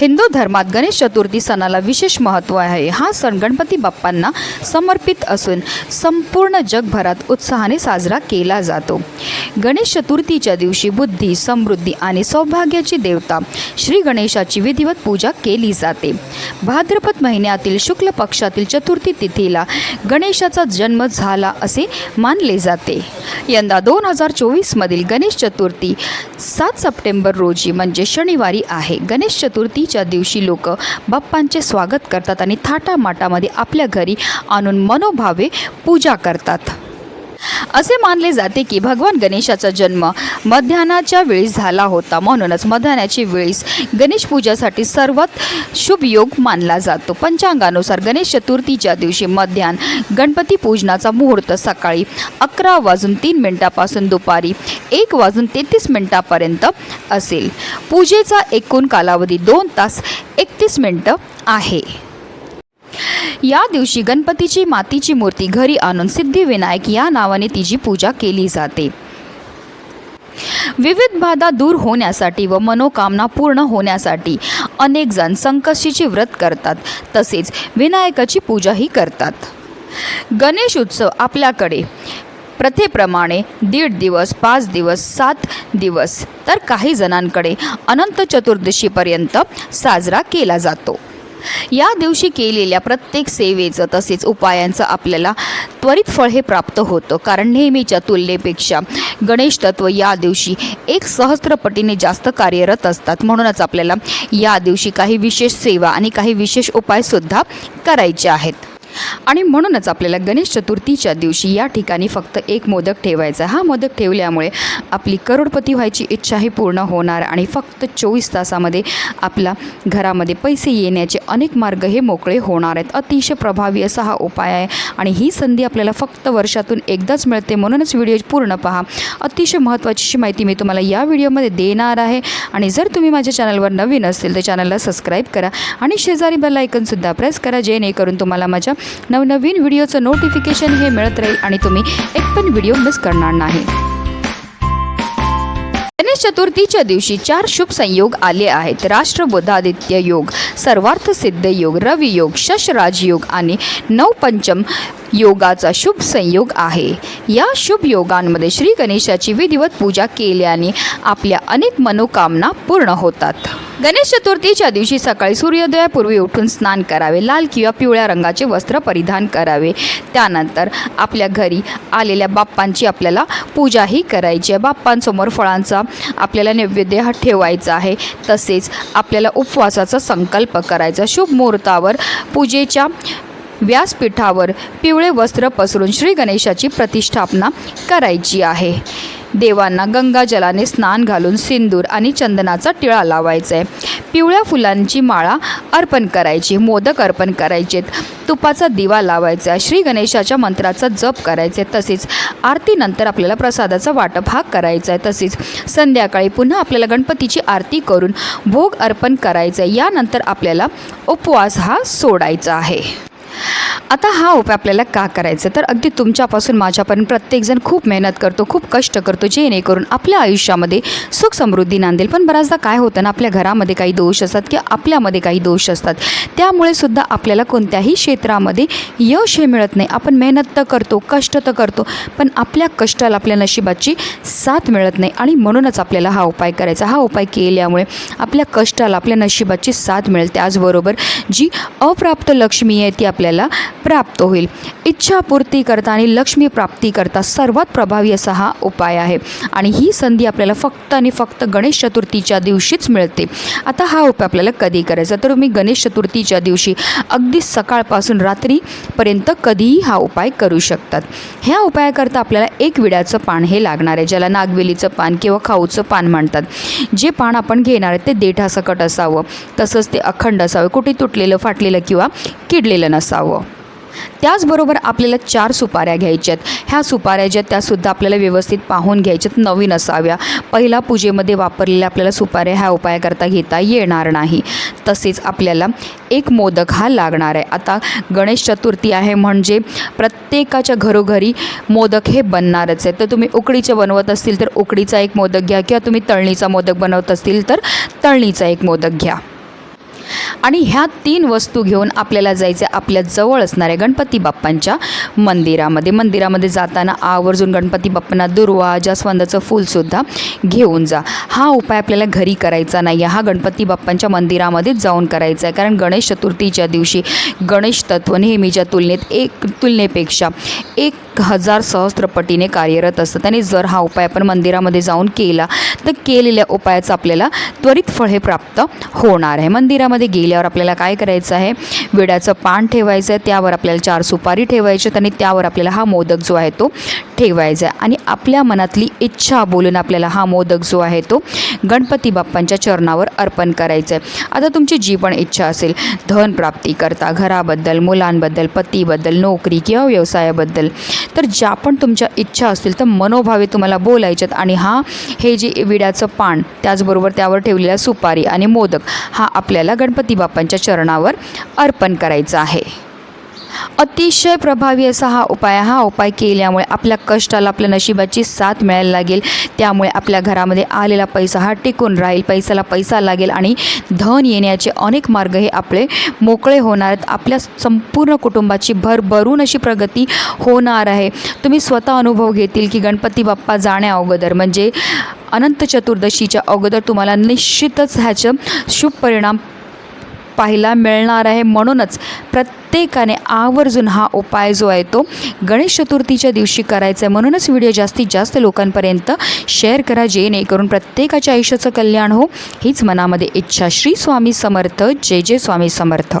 हिंदू धर्मात गणेश चतुर्थी सणाला विशेष महत्त्व आहे. हा सण गणपती बाप्पांना समर्पित असून संपूर्ण जगभरात उत्साहाने साजरा केला जातो. गणेश चतुर्थीच्या दिवशी बुद्धी समृद्धी आणि सौभाग्याची देवता श्री गणेशाची विधिवत पूजा केली जाते. भाद्रपद महिन्यातील शुक्ल पक्षातील चतुर्थी तिथीला गणेशाचा जन्म झाला असे मानले जाते. यंदा दोन हजार चोवीसमधील गणेश चतुर्थी सात सप्टेंबर रोजी म्हणजे शनिवारी आहे. गणेश चतुर्थी चतुर्थीच्या दिवशी लोक बाप्पांचे स्वागत करतात आणि थाटामाटामध्ये आपल्या घरी आणून मनोभावे पूजा करतात. असे मानले जाते की भगवान गणेशाचा जन्म मध्यान्हाच्या वेळीस झाला होता. म्हणूनच मध्यान्हाची वेळीस गणेश पूजासाठी सर्वात शुभ योग मानला जातो. पंचांगानुसार गणेश चतुर्थीच्या दिवशी मध्यान गणपती पूजनाचा मुहूर्त सकाळी अकरा वाजून तीन मिनिटापासून दुपारी एक वाजून तेहतीस मिनिटापर्यंत असेल. पूजेचा एकूण कालावधी दोन तास एकतीस मिनटं आहे. या दिवशी गणपतीची मातीची मूर्ती घरी आणून सिद्धिविनायक या नावाने तिची पूजा केली जाते. विविध बाधा दूर होण्यासाठी व मनोकामना पूर्ण होण्यासाठी अनेक जण संकष्टीचे व्रत करतात. तसेच विनायकाची पूजाही करतात. गणेश उत्सव आपल्याकडे प्रथेप्रमाणे दीड दिवस पाच दिवस सात दिवस तर काही जणांकडे अनंत चतुर्दशीपर्यंत साजरा केला जातो. या दिवशी केलेल्या प्रत्येक सेवेचं तसेच उपायांचं आपल्याला त्वरित फळ हे प्राप्त होतं. कारण नेहमीच्या तुलनेपेक्षा गणेश तत्व या दिवशी एक सहस्त्रपटीने जास्त कार्यरत असतात. म्हणूनच आपल्याला या दिवशी काही विशेष सेवा आणि काही विशेष उपायसुद्धा करायचे आहेत. आणि म्हणूनच आपल्याला गणेश चतुर्थीच्या दिवशी या ठिकाणी फक्त एक मोदक ठेवायचा हा मोदक ठेवल्यामुळे आपली करोडपती व्हायची इच्छाही पूर्ण होणार आणि फक्त चोवीस तासामध्ये आपला घरामध्ये पैसे येण्याचे अनेक मार्ग हे मोकळे होणार आहेत. अतिशय प्रभावी असा हा उपाय आहे. आणि ही संधी आपल्याला फक्त वर्षातून एकदाच मिळते. म्हणूनच व्हिडिओ पूर्ण पहा. अतिशय महत्त्वाची माहिती मी तुम्हाला या व्हिडिओमध्ये देणार आहे. आणि जर तुम्ही माझ्या चॅनलवर नवीन असतील तर चॅनलला सबस्क्राईब करा. आणि शेजारी बेल आयकनसुद्धा प्रेस करा जेणेकरून तुम्हाला माझ्या नवनवीन व्हिडिओचं नोटिफिकेशन हे मिळत राहील आणि तुम्ही एक पण व्हिडिओ मिस करणार नाही. चतुर्थीच्या दिवशी चार शुभ संयोग आले आहेत. राष्ट्रबोधादित्य योग सर्वार्थ सिद्ध योग रवी योग शशराज योग आणि नवपंचम योगाचा शुभ संयोग आहे. या शुभ योगांमध्ये श्री गणेशाची विधिवत पूजा केल्याने आपल्या अनेक मनोकामना पूर्ण होतात. गणेश चतुर्थीच्या दिवशी सकाळी सूर्योदयापूर्वी उठून स्नान करावे लाल किंवा पिवळ्या रंगाचे वस्त्र परिधान करावे. त्यानंतर आपल्या घरी आलेल्या बाप्पांची आपल्याला पूजाही करायची आहे. बाप्पांसमोर फळांचा आपल्याला नैवेद्य हा ठेवायचा आहे. तसेच आपल्याला उपवासाचा संकल्प करायचा. शुभ मुहूर्तावर पूजेच्या व्यासपीठावर पिवळे वस्त्र पसरून श्री गणेशाची प्रतिष्ठापना करायची आहे. देवांना गंगाजलाने स्नान घालून सिंदूर आणि चंदनाचा टिळा लावायचा. आहे पिवळ्या फुलांची माळा अर्पण करायची मोदक अर्पण करायचेत तुपाचा दिवा लावायचा आहे श्री गणेशाच्या मंत्राचा जप करायचे तसेच आरतीनंतर आपल्याला प्रसादाचा वाटप हा करायचा आहे. तसेच संध्याकाळी पुन्हा आपल्याला गणपतीची आरती करून भोग अर्पण करायचा आहे. यानंतर आपल्याला उपवास हा सोडायचा आहे. आता हा उपाय आपल्याला का करायचा? तर अगदी तुमच्यापासून माझ्यापर्यंत प्रत्येकजण खूप मेहनत करतो खूप कष्ट करतो जेणेकरून आपल्या आयुष्यामध्ये सुख समृद्धी नांदेल. पण बऱ्याचदा काय होतं ना आपल्या घरामध्ये काही दोष असतात किंवा आपल्यामध्ये काही दोष असतात. त्यामुळे सुद्धा आपल्याला कोणत्याही क्षेत्रामध्ये यश हे मिळत नाही. आपण मेहनत तर करतो कष्ट तर करतो पण आपल्या कष्टाला आपल्या नशिबाची साथ मिळत नाही. आणि म्हणूनच आपल्याला हा उपाय करायचा. हा उपाय केल्यामुळे आपल्या कष्टाला आपल्या नशिबाची साथ मिळेल त्याचबरोबर जी अप्राप्त लक्ष्मी आहे ती आपल्याला प्राप्त होईल. इच्छापूर्ती करता आणि लक्ष्मी प्राप्ती करता सर्वात प्रभावी असा हा उपाय आहे. आणि ही संधी आपल्याला फक्त आणि फक्त गणेश चतुर्थीच्या दिवशीच मिळते. आता हा उपाय आपल्याला कधी करायचा? तर तुम्ही गणेश चतुर्थीच्या दिवशी अगदी सकाळपासून रात्रीपर्यंत कधीही हा उपाय करू शकतात. ह्या उपायाकरता आपल्याला एक विड्याचं पान हे लागणार आहे ज्याला नागवेलीचं पान किंवा खाऊचं पान म्हणतात. जे पान आपण घेणार आहे ते देठासकट असावं तसंच ते अखंड असावं कुठे तुटलेलं फाटलेलं किंवा किडलेलं नसावं. त्याचबरोबर आपल्याला चार सुपाऱ्या घ्यायच्यात. ह्या सुपाऱ्या ज्या त्यासुद्धा आपल्याला व्यवस्थित पाहून घ्यायच्यात नवीन असाव्या. पहिला पूजेमध्ये वापरलेल्या आपल्याला सुपाऱ्या ह्या उपायाकरता घेता येणार नाही. तसेच आपल्याला एक मोदक हा लागणार आहे. आता गणेश चतुर्थी आहे म्हणजे प्रत्येकाच्या घरोघरी मोदक हे बनणारच आहे. तर तुम्ही उकडीचे बनवत असतील तर उकडीचा एक मोदक घ्या किंवा तुम्ही तळणीचा मोदक बनवत असतील तर तळणीचा एक मोदक घ्या. आणि ह्या तीन वस्तू घेऊन आपल्याला जायचं आहे आपल्या जवळ असणाऱ्या गणपती बाप्पांच्या मंदिरामध्ये. मंदिरामध्ये जाताना आवर्जून गणपती बाप्पांना दुर्वा जास्वंदाचं फूलसुद्धा घेऊन जा. हा उपाय आपल्याला घरी करायचा नाही आहे हा गणपती बाप्पांच्या मंदिरामध्येच जाऊन करायचा आहे कारण गणेश चतुर्थीच्या दिवशी गणेश तत्व नेहमीच्या तुलनेत एक तुलनेपेक्षा एक हजार सहस्त्रपटीने कार्यरत असतं. आणि जर हा उपाय आपण मंदिरामध्ये जाऊन केला तर केलेल्या उपायाचं आपल्याला त्वरित फळ हे प्राप्त होणार आहे. मंदिरामध्ये गेल्यावर आपल्याला काय करायचं आहे? विड्याचं पान ठेवायचं आहे त्यावर आपल्याला चार सुपारी ठेवायची आणि त्यावर आपल्याला हा मोदक जो आहे तो ठेवायचा आहे. आणि आपल्या मनातली इच्छा बोलून आपल्याला हा मोदक जो आहे तो गणपती बाप्पांच्या चरणावर अर्पण करायचा आहे आता तुमची जी पण इच्छा असेल धन प्राप्ती करता घराबद्दल मुलांबद्दल पतीबद्दल नोकरी किंवा व्यवसायाबद्दल तर ज्या पण तुमच्या इच्छा असतील तर मनोभावे तुम्हाला बोलायच्यात आणि हा हे जे विड्याचं पान त्याचबरोबर त्यावर ठेवलेला सुपारी आणि मोदक हा आपल्याला गणपती बाप्पांच्या चरणावर अर्पण करायचा आहे. अतिशय प्रभावी असा हा उपाय हा उपाय केल्यामुळे आपल्या कष्टाला आपल्या नशिबाची साथ मिळायला लागेल. त्यामुळे आपल्या घरामध्ये आलेला पैसा हा टिकून राहील. पैसाला पैसा लागेल आणि धन येण्याचे अनेक मार्ग हे आपले मोकळे होणार आहेत. आपल्या संपूर्ण कुटुंबाची भरभरून अशी प्रगती होणार आहे. तुम्ही स्वतः अनुभव घेतील की गणपती बाप्पा जाण्या अगोदर म्हणजे अनंत चतुर्दशीच्या अगोदर तुम्हाला निश्चितच ह्याचं शुभ परिणाम पाहायला मिळणार आहे. म्हणूनच प्रत्येकाने आवर्जून हा उपाय जो आहे तो गणेश चतुर्थीच्या दिवशी करायचा आहे. म्हणूनच व्हिडिओ जास्तीत जास्त लोकांपर्यंत शेअर करा जेणेकरून प्रत्येकाच्या आयुष्याचं कल्याण हो. हीच मनामध्ये इच्छा. श्री स्वामी समर्थ. जय जय स्वामी समर्थ.